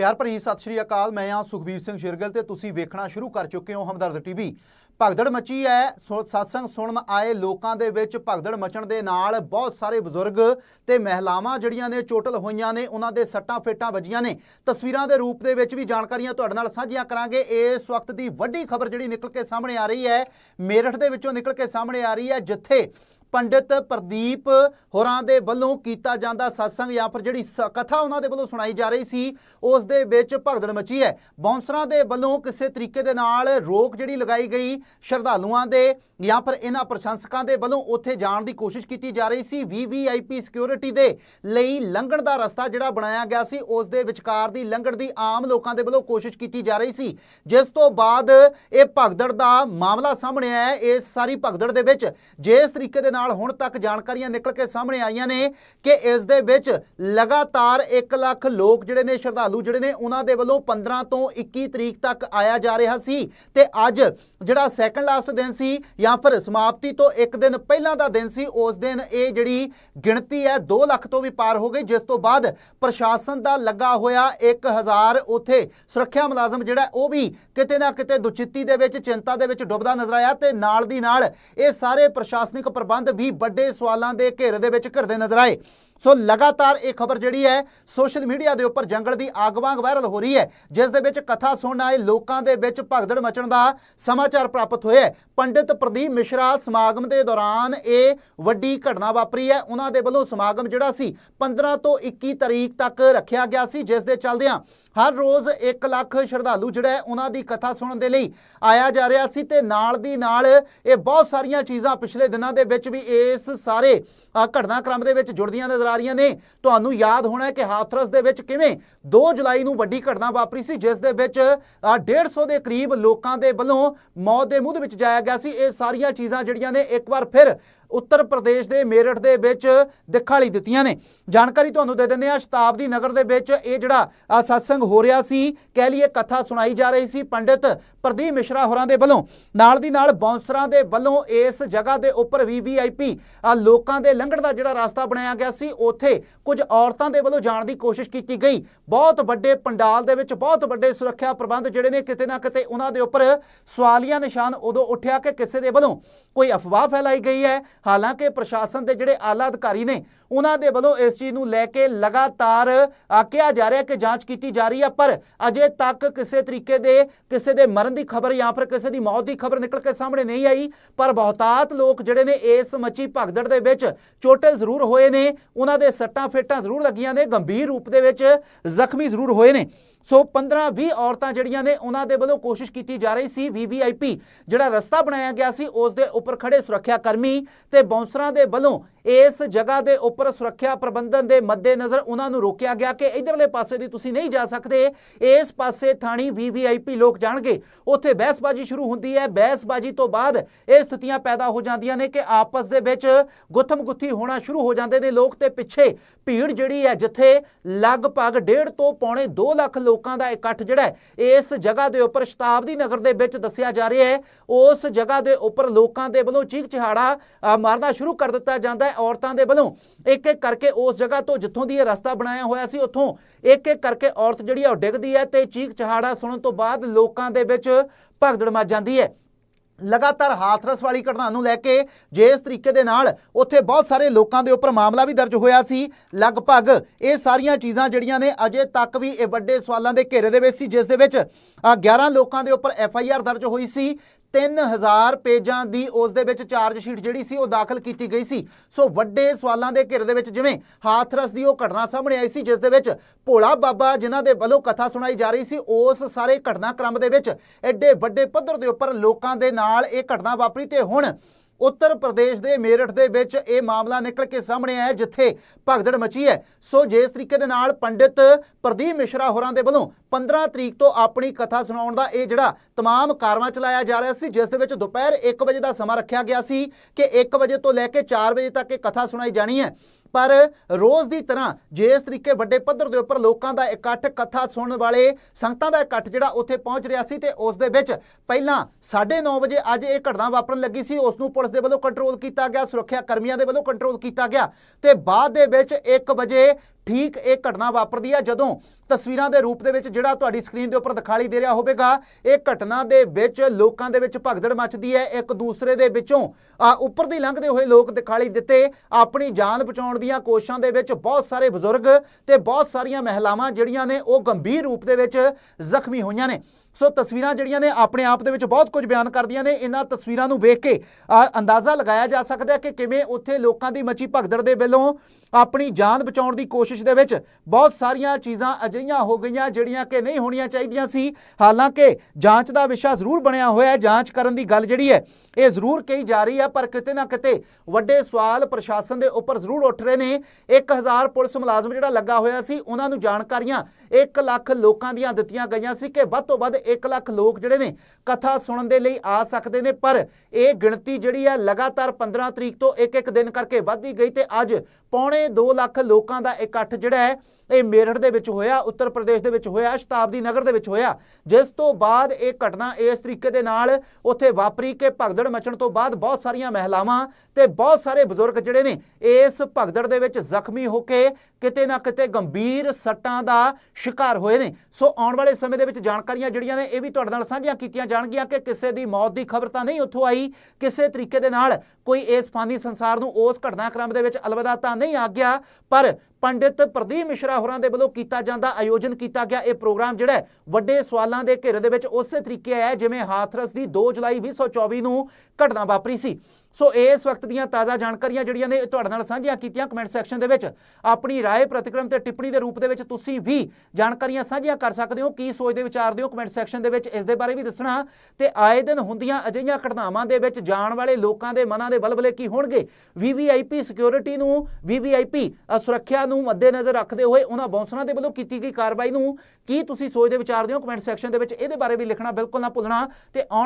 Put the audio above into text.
ਪਿਆਰ ਭਰੀ ਸਤਿ ਸ਼੍ਰੀ ਅਕਾਲ, ਮੈਂ ਆ ਸੁਖਬੀਰ ਸਿੰਘ ਸ਼ਿਰਗਲ ਤੇ ਤੁਸੀਂ ਵੇਖਣਾ ਸ਼ੁਰੂ ਕਰ ਚੁੱਕੇ ਹੋ ਹਮਦਰਦ ਟੀਵੀ। ਭਗਦੜ ਮਚੀ ਹੈ, ਸੋ- ਸਤਸੰਗ ਸੁਣਨ ਆਏ ਲੋਕਾਂ ਦੇ ਵਿੱਚ ਭਗਦੜ ਮਚਣ ਦੇ ਨਾਲ ਬਹੁਤ ਸਾਰੇ ਬਜ਼ੁਰਗ ਤੇ ਮਹਿਲਾਵਾਂ ਜਿਹੜੀਆਂ ਨੇ ਚੋਟਲ ਹੋਈਆਂ ਨੇ, ਉਹਨਾਂ ਦੇ ਸੱਟਾਂ ਫੇਟਾਂ ਵੱਜੀਆਂ ਨੇ। ਤਸਵੀਰਾਂ ਦੇ ਰੂਪ ਦੇ ਵਿੱਚ ਵੀ ਜਾਣਕਾਰੀਆਂ ਤੁਹਾਡੇ ਨਾਲ ਸਾਂਝੀਆਂ ਕਰਾਂਗੇ। ਇਸ ਵਕਤ ਦੀ ਵੱਡੀ ਖਬਰ ਜਿਹੜੀ ਨਿਕਲ ਕੇ ਸਾਹਮਣੇ ਆ ਰਹੀ ਹੈ, ਮੇਰਠ ਦੇ ਵਿੱਚੋਂ ਨਿਕਲ ਕੇ ਸਾਹਮਣੇ ਆ ਰਹੀ ਹੈ, ਜਿੱਥੇ ਪੰਡਿਤ ਪ੍ਰਦੀਪ ਹੋਰਾਂ ਦੇ ਵੱਲੋਂ ਕੀਤਾ ਜਾਂਦਾ satsang ਜਾਂ ਫਿਰ ਜਿਹੜੀ ਸ- ਕਥਾ ਉਹਨਾਂ ਦੇ ਵੱਲੋਂ ਸੁਣਾਈ ਜਾ ਰਹੀ ਸੀ, ਉਸ ਦੇ ਵਿੱਚ ਭਗਦੜ ਮਚੀ ਹੈ। ਬੌਂਸਰਾਂ ਦੇ ਵੱਲੋਂ ਕਿਸੇ ਤਰੀਕੇ ਦੇ ਨਾਲ ਰੋਕ ਜਿਹੜੀ ਲਗਾਈ ਗਈ ਸ਼ਰਧਾਲੂਆਂ ਦੇ ਜਾਂ ਫਿਰ ਇਹਨਾਂ ਪ੍ਰਸ਼ੰਸਕਾਂ ਦੇ ਵੱਲੋਂ ਉੱਥੇ ਜਾਣ ਦੀ ਕੋਸ਼ਿਸ਼ ਕੀਤੀ ਜਾ ਰਹੀ ਸੀ। ਵੀਵੀਆਈਪੀ ਸਿਕਿਉਰਿਟੀ ਦੇ ਲਈ ਲੰਘਣ ਦਾ ਰਸਤਾ ਜਿਹੜਾ ਬਣਾਇਆ ਗਿਆ ਸੀ, ਉਸ ਦੇ ਵਿਚਕਾਰ ਦੀ ਲੰਘਣ ਦੀ ਆਮ ਲੋਕਾਂ ਦੇ ਵੱਲੋਂ ਕੋਸ਼ਿਸ਼ ਕੀਤੀ ਜਾ ਰਹੀ ਸੀ। ਜਿਸ ਤੋਂ ਬਾਅਦ ਇਹ ਭਗਦੜ ਦਾ ਮਾਮਲਾ ਸਾਹਮਣੇ ਆਇਆ ਇਸ ਸਾਰੀ ਭਗਦੜ ਦੇ ਵਿੱਚ ਜਿਸ ਤਰੀਕੇ ਦੇ ਨਾਲ ਹੁਣ ਤੱਕ ਜਾਣਕਾਰੀਆਂ ਨਿਕਲ ਕੇ ਸਾਹਮਣੇ ਆਈਆਂ ਨੇ ਕਿ ਇਸ ਦੇ ਵਿੱਚ ਲਗਾਤਾਰ 1 ਲੱਖ ਲੋਕ ਜਿਹੜੇ ਨੇ ਸ਼ਰਧਾਲੂ ਜਿਹੜੇ ਨੇ ਉਹਨਾਂ ਦੇ ਵੱਲੋਂ 15 ਤੋਂ 21 ਤਰੀਕ ਤੱਕ ਆਇਆ ਜਾ ਰਿਹਾ ਸੀ ਤੇ ਅੱਜ ਜਿਹੜਾ ਸੈਕੰਡ ਲਾਸਟ ਦਿਨ ਸੀ ਜਾਂ ਫਿਰ ਸਮਾਪਤੀ ਤੋਂ ਇੱਕ ਦਿਨ ਪਹਿਲਾਂ ਦਾ ਦਿਨ ਸੀ, ਉਸ ਦਿਨ ਇਹ ਜਿਹੜੀ ਗਿਣਤੀ ਹੈ 2 ਲੱਖ ਤੋਂ ਵੀ ਪਾਰ ਹੋ ਗਈ, ਜਿਸ ਤੋਂ ਬਾਅਦ ਪ੍ਰਸ਼ਾਸਨ ਦਾ ਲੱਗਾ ਹੋਇਆ 1000 ਉਥੇ ਸੁਰੱਖਿਆ ਮੁਲਾਜ਼ਮ ਜਿਹੜਾ, ਉਹ ਵੀ ਕਿਤੇ ਨਾ ਕਿਤੇ ਦੁਚਿੱਤੀ ਦੇ ਵਿੱਚ, ਚਿੰਤਾ ਦੇ ਵਿੱਚ ਡੁੱਬਦਾ ਨਜ਼ਰ ਆਇਆ ਤੇ ਨਾਲ ਦੀ ਨਾਲ ਇਹ ਸਾਰੇ ਪ੍ਰਸ਼ਾਸਨਿਕ ਪ੍ਰਬੰਧ ਵੀ ਵੱਡੇ ਸਵਾਲਾਂ ਦੇ ਘੇਰੇ ਦੇ ਵਿੱਚ ਘਿਰਦੇ ਨਜ਼ਰ ਆਏ। ਸੋ ਲਗਾਤਾਰ ਇਹ ਖਬਰ ਜਿਹੜੀ ਹੈ, ਸੋਸ਼ਲ ਮੀਡੀਆ ਦੇ ਉੱਪਰ ਜੰਗਲ ਦੀ ਅੱਗ ਵਾਂਗ ਵਾਇਰਲ ਹੋ ਰਹੀ ਹੈ, ਜਿਸ ਦੇ ਵਿੱਚ ਕਥਾ ਸੁਣਨ ਆਏ ਲੋਕਾਂ ਦੇ ਵਿੱਚ ਭਗਦੜ ਮਚਣ ਦਾ ਸਮਾਚਾਰ ਪ੍ਰਾਪਤ ਹੋਇਆ ਹੈ। ਪੰਡਿਤ ਪ੍ਰਦੀਪ ਮਿਸ਼ਰਾ ਸਮਾਗਮ ਦੇ ਦੌਰਾਨ ਇਹ ਵੱਡੀ ਘਟਨਾ ਵਾਪਰੀ ਹੈ। ਉਹਨਾਂ ਦੇ ਵੱਲੋਂ ਸਮਾਗਮ ਜਿਹੜਾ ਸੀ 15 ਤੋਂ 21 ਤਰੀਕ ਤੱਕ ਰੱਖਿਆ ਗਿਆ ਸੀ, ਜਿਸ ਦੇ ਚੱਲਦਿਆਂ ਹਰ ਰੋਜ਼ 1 ਲੱਖ ਸ਼ਰਧਾਲੂ ਜਿਹੜਾ ਹੈ ਉਹਨਾਂ ਦੀ ਕਥਾ ਸੁਣਨ ਦੇ ਲਈ ਆਇਆ ਜਾ ਰਿਹਾ ਸੀ ਤੇ ਨਾਲ ਦੀ ਨਾਲ ਇਹ ਬਹੁਤ ਸਾਰੀਆਂ ਚੀਜ਼ਾਂ ਪਿਛਲੇ ਦਿਨਾਂ ਦੇ ਵਿੱਚ ਵੀ ਇਸ ਸਾਰੇ ਅ, ਘਟਨਾਕ੍ਰਮ ਦੇ ਵਿੱਚ ਜੁੜਦੀਆਂ ਨਜ਼ਰ ਆ ਰਹੀਆਂ ਨੇ। ਤੁਹਾਨੂੰ ਯਾਦ ਹੋਣਾ ਕਿ ਹਾਥਰਸ ਦੇ ਵਿੱਚ ਕਿਵੇਂ 2 ਜੁਲਾਈ ਨੂੰ ਵੱਡੀ ਘਟਨਾ ਵਾਪਰੀ ਸੀ ਜਿਸ ਦੇ ਵਿੱਚ ਅ, 150 ਦੇ ਕਰੀਬ ਲੋਕਾਂ ਦੇ ਵੱਲੋਂ ਮੌਤ ਦੇ ਮੂੰਹ ਦੇ ਵਿੱਚ ਜਾਇਆ ਗਿਆ ਸੀ। ਇਹ ਸਾਰੀਆਂ ਚੀਜ਼ਾਂ ਜਿਹੜੀਆਂ ਨੇ ਇੱਕ ਵਾਰ ਫਿਰ ਉੱਤਰ ਪ੍ਰਦੇਸ਼ ਦੇ ਮੇਰਠ ਦੇ ਵਿੱਚ ਦਿਖਾਲੀ ਦਿੱਤੀਆਂ ਨੇ। ਜਾਣਕਾਰੀ ਤੁਹਾਨੂੰ ਦੇ ਦਿੰਦੇ ਆ ਸ਼ਤਾਬਦੀ ਨਗਰ ਦੇ ਵਿੱਚ ਇਹ ਜਿਹੜਾ ਅ, ਸਤਸੰਗ ਹੋ ਰਿਹਾ ਸੀ ਕਹਿ ਲਈਏ ਕਥਾ ਸੁਣਾਈ ਜਾ ਰਹੀ ਸੀ ਪੰਡਿਤ ਪ੍ਰਦੀਪ ਮਿਸ਼ਰਾ ਹੋਰਾਂ ਦੇ ਵੱਲੋਂ। ਨਾਲ ਦੀ ਨਾਲ ਬਾਉਂਸਰਾਂ ਦੇ ਵੱਲੋਂ ਇਸ ਜਗ੍ਹਾ ਦੇ ਉੱਪਰ ਵੀਵੀਆਈਪੀ ਲੋਕਾਂ ਦੇ ਲੰਘਣ ਦਾ ਜਿਹੜਾ ਰਸਤਾ ਬਣਾਇਆ ਗਿਆ ਸੀ ਉੱਥੇ ਕੁਝ ਔਰਤਾਂ ਦੇ ਵੱਲੋਂ ਜਾਣ ਦੀ ਕੋਸ਼ਿਸ਼ ਕੀਤੀ ਗਈ। ਬਹੁਤ ਵੱਡੇ ਪੰਡਾਲ ਦੇ ਵਿੱਚ ਬਹੁਤ ਵੱਡੇ ਸੁਰੱਖਿਆ ਪ੍ਰਬੰਧ ਜਿਹੜੇ ਨੇ ਕਿਤੇ ਨਾ ਕਿਤੇ ਉਹਨਾਂ ਦੇ ਉੱਪਰ ਸਵਾਲੀਆ ਨਿਸ਼ਾਨ ਉਦੋਂ ਉੱਠਿਆ ਕਿ ਕਿਸੇ ਦੇ ਵੱਲੋਂ ਕੋਈ ਅਫਵਾਹ ਫੈਲਾਈ ਗਈ ਹੈ। ਹਾਲਾਂਕਿ ਪ੍ਰਸ਼ਾਸਨ ਦੇ ਜਿਹੜੇ ਆਲਾ ਅਧਿਕਾਰੀ ਨੇ ਉਹਨਾਂ ਦੇ ਵੱਲੋਂ ਇਸ ਚੀਜ਼ ਨੂੰ ਲੈ ਕੇ ਲਗਾਤਾਰ ਕਿਹਾ ਜਾ ਰਿਹਾ ਕਿ ਜਾਂਚ ਕੀਤੀ ਜਾ ਰਹੀ ਹੈ ਪਰ ਅਜੇ ਤੱਕ ਕਿਸੇ ਤਰੀਕੇ ਦੇ, ਕਿਸੇ ਦੇ ਮਰਨ ਦੀ ਖਬਰ ਜਾਂ ਫਿਰ ਕਿਸੇ ਦੀ ਮੌਤ ਦੀ ਖਬਰ ਨਿਕਲ ਕੇ ਸਾਹਮਣੇ ਨਹੀਂ ਆਈ, ਪਰ ਬਹੁਤਾਤ ਲੋਕ ਜਿਹੜੇ ਨੇ ਇਸ ਮੱਚੀ ਭਗਦੜ ਦੇ ਵਿੱਚ ਚੋਟਲ ਜ਼ਰੂਰ ਹੋਏ ਨੇ, ਉਹਨਾਂ ਦੇ ਸੱਟਾਂ ਫੇਟਾਂ ਜ਼ਰੂਰ ਲੱਗੀਆਂ ਨੇ, ਗੰਭੀਰ ਰੂਪ ਦੇ ਵਿੱਚ ਜ਼ਖਮੀ ਜ਼ਰੂਰ ਹੋਏ ਨੇ। ਸੋ 15-20 ਔਰਤਾਂ ਜਿਹੜੀਆਂ ਨੇ, ਉਹਨਾਂ ਦੇ ਵੱਲੋਂ ਕੋਸ਼ਿਸ਼ ਕੀਤੀ ਜਾ ਰਹੀ ਸੀ, ਵੀਵੀਆਈਪੀ ਜਿਹੜਾ ਰਸਤਾ ਬਣਾਇਆ ਗਿਆ ਸੀ, ਉਸ ਦੇ ਉੱਪਰ ਖੜੇ ਸੁਰੱਖਿਆ ਕਰਮੀ ਤੇ ਬੌਂਸਰਾਂ ਦੇ ਵੱਲੋਂ ਇਸ ਜਗ੍ਹਾ ਦੇ ਉੱਪਰ ਉੱਪਰ ਸੁਰੱਖਿਆ ਪ੍ਰਬੰਧਨ ਦੇ ਮੱਦੇਨਜ਼ਰ ਉਹਨਾਂ ਨੂੰ ਰੋਕਿਆ ਗਿਆ ਕਿ ਇਧਰਲੇ ਪਾਸੇ ਦੀ ਤੁਸੀਂ ਨਹੀਂ ਜਾ ਸਕਦੇ, ਇਸ ਪਾਸੇ ਥਾਣੀ ਵੀਵੀਆਈਪੀ ਲੋਕ ਜਾਣਗੇ। ਉੱਥੇ ਬਹਿਸਬਾਜ਼ੀ ਸ਼ੁਰੂ ਹੁੰਦੀ ਹੈ। ਬਹਿਸਬਾਜ਼ੀ ਤੋਂ ਬਾਅਦ ਇਹ ਸਥਿਤੀਆਂ ਪੈਦਾ ਹੋ ਜਾਂਦੀਆਂ ਨੇ ਕਿ ਆਪਸ ਦੇ ਵਿੱਚ ਗੁੱਥਮ ਗੁੱਥੀ ਹੋਣਾ ਸ਼ੁਰੂ ਹੋ ਜਾਂਦੇ ਨੇ। ਲੋਕ ਤੇ ਪਿੱਛੇ ਭੀੜ ਜਿਹੜੀ ਹੈ, ਜਿੱਥੇ ਲਗਭਗ 1.5 ਤੋਂ ਪੌਣੇ 2 ਲੱਖ ਲੋਕਾਂ ਦਾ ਇਕੱਠ ਜਿਹੜਾ ਇਸ ਜਗ੍ਹਾ ਦੇ ਉੱਪਰ ਸ਼ਤਾਬਦੀ ਨਗਰ ਦੇ ਵਿੱਚ ਦੱਸਿਆ ਜਾ ਰਿਹਾ ਹੈ। ਉਸ ਜਗ੍ਹਾ ਦੇ ਉੱਪਰ ਲੋਕਾਂ ਦੇ ਵੱਲੋਂ ਚੀਖ ਚਿਹਾੜਾ ਮਾਰਨਾ ਸ਼ੁਰੂ ਕਰ ਦਿੱਤਾ ਜਾਂਦਾ ਹੈ। ਔਰਤਾਂ ਦੇ ਵੱਲੋਂ ਇੱਕ ਇੱਕ ਕਰਕੇ ਉਸ ਜਗ੍ਹਾ ਤੋਂ ਜਿੱਥੋਂ ਦੀ ਇਹ ਰਸਤਾ ਬਣਾਇਆ ਹੋਇਆ ਸੀ ਉੱਥੋਂ ਇੱਕ ਇੱਕ ਕਰਕੇ ਔਰਤ ਜਿਹੜੀ ਆ ਉਹ ਡਿੱਗਦੀ ਹੈ ਤੇ ਚੀਖ ਚਹਾੜਾ ਸੁਣਨ ਤੋਂ ਬਾਅਦ ਲੋਕਾਂ ਦੇ ਵਿੱਚ ਭਗਦੜ ਮਚ ਜਾਂਦੀ ਹੈ। ਲਗਾਤਾਰ ਹਾਥਰਸ ਵਾਲੀ ਘਟਨਾ ਨੂੰ ਲੈ ਕੇ ਜਿਸ ਤਰੀਕੇ ਦੇ ਨਾਲ ਉੱਥੇ ਬਹੁਤ ਸਾਰੇ ਲੋਕਾਂ ਦੇ ਉੱਪਰ ਮਾਮਲਾ ਵੀ ਦਰਜ ਹੋਇਆ ਸੀ। ਲਗਭਗ ਇਹ ਸਾਰੀਆਂ ਚੀਜ਼ਾਂ ਜਿਹੜੀਆਂ ਨੇ ਅਜੇ ਤੱਕ ਵੀ ਇਹ ਵੱਡੇ ਸਵਾਲਾਂ ਦੇ ਘੇਰੇ ਦੇ ਵਿੱਚ ਸੀ ਜਿਸ ਦੇ ਵਿੱਚ ਅ, 11 ਲੋਕਾਂ ਦੇ ਉੱਪਰ ਐਫ ਆਈ ਆਰ ਦਰਜ ਹੋਈ ਸੀ। 3000 ਪੇਜਾਂ ਦੀ ਉਸ ਦੇ ਵਿੱਚ ਚਾਰਜ ਸ਼ੀਟ ਜਿਹੜੀ ਸੀ ਉਹ ਦਾਖਲ ਕੀਤੀ ਗਈ ਸੀ। ਸੋ ਵੱਡੇ ਸਵਾਲਾਂ ਦੇ ਘੇਰੇ ਦੇ ਵਿੱਚ ਜਿਵੇਂ ਹਾਥਰਸ ਦੀ ਉਹ ਘਟਨਾ ਸਾਹਮਣੇ ਆਈ ਸੀ, ਜਿਸ ਦੇ ਵਿੱਚ ਭੋਲਾ ਬਾਬਾ ਜਿਨ੍ਹਾਂ ਦੇ ਵੱਲੋਂ ਕਥਾ ਸੁਣਾਈ ਜਾ ਰਹੀ ਸੀ, ਉਸ ਸਾਰੇ ਘਟਨਾਕ੍ਰਮ ਦੇ ਵਿੱਚ ਐਡੇ ਵੱਡੇ ਪੱਧਰ ਦੇ ਉੱਪਰ ਲੋਕਾਂ ਦੇ ਨਾਲ ਇਹ ਘਟਨਾ ਵਾਪਰੀ ਤੇ ਹੁਣ ਉੱਤਰ ਪ੍ਰਦੇਸ਼ ਦੇ ਮੇਰਠ ਦੇ ਵਿੱਚ ਇਹ ਮਾਮਲਾ ਨਿਕਲ ਕੇ ਸਾਹਮਣੇ ਆਇਆ ਜਿੱਥੇ ਭਗਦੜ ਮਚੀ ਹੈ ਸੋ ਜਿਸ ਤਰੀਕੇ ਦੇ ਨਾਲ ਪੰਡਿਤ ਪ੍ਰਦੀਪ ਮਿਸ਼ਰਾ ਹੋਰਾਂ ਦੇ ਵੱਲੋਂ 15 ਤਰੀਕ ਤੋਂ ਆਪਣੀ ਕਥਾ ਸੁਣਾਉਣ ਦਾ ਇਹ ਜਿਹੜਾ तमाम ਕਾਰਵਾ ਚਲਾਇਆ ਜਾ ਰਿਹਾ ਸੀ ਜਿਸ ਦੇ ਵਿੱਚ ਦੁਪਹਿਰ 1 ਵਜੇ ਦਾ ਸਮਾਂ ਰੱਖਿਆ ਗਿਆ ਸੀ ਕਿ 1 ਵਜੇ ਤੋਂ ਲੈ ਕੇ 4 ਵਜੇ ਤੱਕ ਇਹ ਕਥਾ ਸੁਣਾਈ ਜਾਣੀ ਹੈ ਪਰ ਰੋਜ਼ ਦੀ ਤਰ੍ਹਾਂ ਜਿਸ ਤਰੀਕੇ ਵੱਡੇ ਪੱਧਰ ਦੇ ਉੱਪਰ ਲੋਕਾਂ ਦਾ ਇਕੱਠ ਕਥਾ ਸੁਣਨ ਵਾਲੇ ਸੰਗਤਾਂ ਦਾ ਇਕੱਠ ਜਿਹੜਾ ਉੱਥੇ ਪਹੁੰਚ ਰਿਹਾ ਸੀ ਤੇ ਉਸ ਦੇ ਵਿੱਚ ਪਹਿਲਾਂ 9:30 ਵਜੇ ਅੱਜ ਇਹ ਘਟਨਾ ਵਾਪਰਨ ਲੱਗੀ ਸੀ। ਉਸ ਨੂੰ ਪੁਲਿਸ ਦੇ ਵੱਲੋਂ ਕੰਟਰੋਲ ਕੀਤਾ ਗਿਆ, ਸੁਰੱਖਿਆ ਕਰਮੀਆਂ ਦੇ ਵੱਲੋਂ ਕੰਟਰੋਲ ਕੀਤਾ ਗਿਆ ਤੇ ਬਾਅਦ ਦੇ ਵਿੱਚ 1 ਵਜੇ ਠੀਕ ਇਹ ਘਟਨਾ ਵਾਪਰਦੀ ਹੈ ਜਦੋਂ ਤਸਵੀਰਾਂ ਦੇ ਰੂਪ ਦੇ ਵਿੱਚ ਜਿਹੜਾ ਤੁਹਾਡੀ ਸਕਰੀਨ ਦੇ ਉੱਪਰ ਦਿਖਾਈ ਦੇ ਰਿਹਾ ਹੋਵੇਗਾ, ਇਹ ਘਟਨਾ ਦੇ ਵਿੱਚ ਲੋਕਾਂ ਦੇ ਵਿੱਚ ਭਗਦੜ ਮਚਦੀ ਹੈ। ਇੱਕ ਦੂਸਰੇ ਦੇ ਵਿੱਚੋਂ ਉੱਪਰ ਦੀ ਲੰਘਦੇ ਹੋਏ ਲੋਕ ਦਿਖਾਈ ਦਿੱਤੇ। ਆਪਣੀ ਜਾਨ ਬਚਾਉਣ ਦੀਆਂ ਕੋਸ਼ਿਸ਼ਾਂ ਦੇ ਵਿੱਚ ਬਹੁਤ ਸਾਰੇ ਬਜ਼ੁਰਗ ਤੇ ਬਹੁਤ ਸਾਰੀਆਂ ਮਹਿਲਾਵਾਂ ਜਿਹੜੀਆਂ ਨੇ, ਉਹ ਗੰਭੀਰ ਰੂਪ ਦੇ ਵਿੱਚ ਜ਼ਖਮੀ ਹੋਈਆਂ ਨੇ। ਸੋ ਤਸਵੀਰਾਂ ਜਿਹੜੀਆਂ ਨੇ, ਆਪਣੇ ਆਪ ਦੇ ਵਿੱਚ ਬਹੁਤ ਕੁਝ ਬਿਆਨ ਕਰਦੀਆਂ ਨੇ। ਇਹਨਾਂ ਤਸਵੀਰਾਂ ਨੂੰ ਵੇਖ ਕੇ ਅੰਦਾਜ਼ਾ ਲਗਾਇਆ ਜਾ ਸਕਦਾ ਹੈ ਕਿ ਕਿਵੇਂ ਉੱਥੇ ਲੋਕਾਂ ਦੀ ਮਚੀ ਭਗਦੜ ਦੇ ਵੱਲੋਂ ਆਪਣੀ ਜਾਨ ਬਚਾਉਣ ਦੀ ਕੋਸ਼ਿਸ਼ ਦੇ ਵਿੱਚ ਬਹੁਤ ਸਾਰੀਆਂ ਚੀਜ਼ਾਂ ਅਜੇ ਅਜਿਹੀਆਂ ਹੋ ਗਈਆਂ, ਜਿਹੜੀਆਂ ਕਿ ਨਹੀਂ ਹੋਣੀਆਂ ਚਾਹੀਦੀਆਂ ਸੀ। ਹਾਲਾਂਕਿ ਜਾਂਚ ਦਾ ਵਿਸ਼ਾ ਜ਼ਰੂਰ ਬਣਿਆ ਹੋਇਆ ਹੈ, ਜਾਂਚ ਕਰਨ ਦੀ ਗੱਲ ਜਿਹੜੀ ਹੈ, ਇਹ ਜ਼ਰੂਰ ਕਹੀ ਜਾ ਰਹੀ ਹੈ, ਪਰ ਕਿਤੇ ਨਾ ਕਿਤੇ ਵੱਡੇ ਸਵਾਲ ਪ੍ਰਸ਼ਾਸਨ ਦੇ ਉੱਪਰ ਜ਼ਰੂਰ ਉੱਠ ਰਹੇ ਨੇ। 1000 ਪੁਲਿਸ ਮੁਲਾਜ਼ਮ ਜਿਹੜਾ ਲੱਗਾ ਹੋਇਆ ਸੀ, ਉਹਨਾਂ ਨੂੰ ਜਾਣਕਾਰੀਆਂ 1 ਲੱਖ ਲੋਕਾਂ ਦੀਆਂ ਦਿੱਤੀਆਂ ਗਈਆਂ ਸੀ ਕਿ ਵੱਧ ਤੋਂ ਵੱਧ 1 ਲੱਖ ਲੋਕ ਜਿਹੜੇ ਨੇ ਕਥਾ ਸੁਣਨ ਦੇ ਲਈ ਆ ਸਕਦੇ ਨੇ। ਪਰ ਇਹ ਗਿਣਤੀ ਜਿਹੜੀ ਹੈ, ਲਗਾਤਾਰ 15 ਤਰੀਕ ਤੋਂ ਇੱਕ ਇੱਕ ਦਿਨ ਕਰਕੇ ਵੱਧਦੀ ਗਈ ਤੇ ਅੱਜ ਪੌਣੇ 2 ਲੱਖ ਲੋਕਾਂ ਦਾ ਇਕੱਠ ਜਿਹੜਾ ਹੈ, ਇਹ ਮੇਰਠ ਦੇ ਵਿੱਚ ਹੋਇਆ, ਉੱਤਰ ਪ੍ਰਦੇਸ਼ ਦੇ ਵਿੱਚ ਹੋਇਆ, ਸ਼ਤਾਬਦੀ ਨਗਰ ਦੇ ਵਿੱਚ ਹੋਇਆ। ਜਿਸ ਤੋਂ ਬਾਅਦ ਇਹ ਘਟਨਾ ਇਸ ਤਰੀਕੇ ਦੇ ਨਾਲ ਉੱਥੇ ਵਾਪਰੀ ਕਿ ਭਗਦੜ ਮਚਣ ਤੋਂ ਬਾਅਦ ਬਹੁਤ ਸਾਰੀਆਂ ਮਹਿਲਾਵਾਂ ਤੇ ਬਹੁਤ ਸਾਰੇ ਬਜ਼ੁਰਗ ਜਿਹੜੇ ਨੇ, ਇਸ ਭਗਦੜ ਦੇ ਵਿੱਚ ਜ਼ਖਮੀ ਹੋ ਕੇ ਕਿਤੇ ਨਾ ਕਿਤੇ ਗੰਭੀਰ ਸੱਟਾਂ ਦਾ ਸ਼ਿਕਾਰ ਹੋਏ ਨੇ। ਸੋ ਆਉਣ ਵਾਲੇ ਸਮੇਂ ਦੇ ਵਿੱਚ ਜਾਣਕਾਰੀਆਂ ਜਿਹੜੀਆਂ ਨੇ, ਇਹ ਵੀ ਤੁਹਾਡੇ ਨਾਲ ਸਾਂਝੀਆਂ ਕੀਤੀਆਂ ਜਾਣਗੀਆਂ ਕਿ ਕਿਸੇ ਦੀ ਮੌਤ ਦੀ ਖਬਰ ਤਾਂ ਨਹੀਂ ਉੱਥੋਂ ਆਈ, ਕਿਸੇ ਤਰੀਕੇ ਦੇ ਨਾਲ ਕੋਈ ਇਸ ਫਾਨੀ ਸੰਸਾਰ ਨੂੰ ਉਸ ਘਟਨਾਕ੍ਰਮ ਦੇ ਵਿੱਚ ਅਲਵਿਦਾ ਤਾਂ ਨਹੀਂ ਆ ਗਿਆ, ਪਰ ਪੰਡਿਤ ਪ੍ਰਦੀਪ ਮਿਸ਼ਰਾ ਹੋਰਾਂ ਦੇ ਵੱਲੋਂ ਕੀਤਾ ਜਾਂਦਾ, ਆਯੋਜਨ ਕੀਤਾ ਗਿਆ। ਇਹ ਪ੍ਰੋਗਰਾਮ ਜਿਹੜਾ ਵੱਡੇ ਸਵਾਲਾਂ ਦੇ ਘੇਰੇ ਦੇ ਵਿੱਚ ਉਸੇ ਤਰੀਕੇ ਆਇਆ ਹੈ, ਜਿਵੇਂ ਹਾਥਰਸ ਦੀ 2 ਜੁਲਾਈ 2024 ਨੂੰ ਘਟਨਾ ਵਾਪਰੀ ਸੀ। ਸੋ ਇਸ ਵਕਤ ਦੀਆਂ ਤਾਜ਼ਾ ਜਾਣਕਾਰੀਆਂ ਜਿਹੜੀਆਂ ਨੇ ਤੁਹਾਡੇ ਨਾਲ ਸਾਂਝੀਆਂ ਕੀਤੀਆਂ ਕਮੈਂਟ ਸੈਕਸ਼ਨ ਦੇ ਵਿੱਚ। ਆਪਣੀ ਰਾਏ, ਪ੍ਰਤੀਕਰਮ ਤੇ ਟਿੱਪਣੀ ਦੇ ਰੂਪ ਦੇ ਵਿੱਚ ਤੁਸੀਂ ਵੀ ਜਾਣਕਾਰੀਆਂ ਸਾਂਝੀਆਂ ਕਰ ਸਕਦੇ ਹੋ। ਕੀ ਸੋਚਦੇ ਵਿਚਾਰਦੇ ਹੋ ਕਮੈਂਟ ਸੈਕਸ਼ਨ ਦੇ ਵਿੱਚ, ਇਸ ਦੇ ਬਾਰੇ ਵੀ ਦੱਸਣਾ। ਤੇ ਆਏ ਦਿਨ ਹੁੰਦੀਆਂ ਅਜਿਹੀਆਂ ਘਟਨਾਵਾਂ ਦੇ ਵਿੱਚ ਜਾਣ ਵਾਲੇ ਲੋਕਾਂ ਦੇ ਮਨਾਂ ਦੇ ਬਲਬਲੇ ਕੀ ਹੋਣਗੇ? ਵੀਵੀਆਈਪੀ ਸਿਕਿਉਰਿਟੀ ਨੂੰ, ਵੀਵੀਆਈਪੀ ਸੁਰੱਖਿਆ ਨੂੰ ਮੱਦੇਨਜ਼ਰ ਰੱਖਦੇ ਹੋਏ ਉਹਨਾਂ ਬੌਂਸਰਾਂ ਦੇ ਵੱਲੋਂ ਕੀਤੀ ਗਈ ਕਾਰਵਾਈ ਨੂੰ ਕੀ ਤੁਸੀਂ ਸੋਚਦੇ ਵਿਚਾਰਦੇ ਹੋ ਕਮੈਂਟ ਸੈਕਸ਼ਨ ਦੇ ਵਿੱਚ, ਇਹਦੇ ਬਾਰੇ ਵੀ ਲਿਖਣਾ ਬਿਲਕੁਲ ਨਾ ਭੁੱਲਣਾ। ਤੇ ਆਉਣ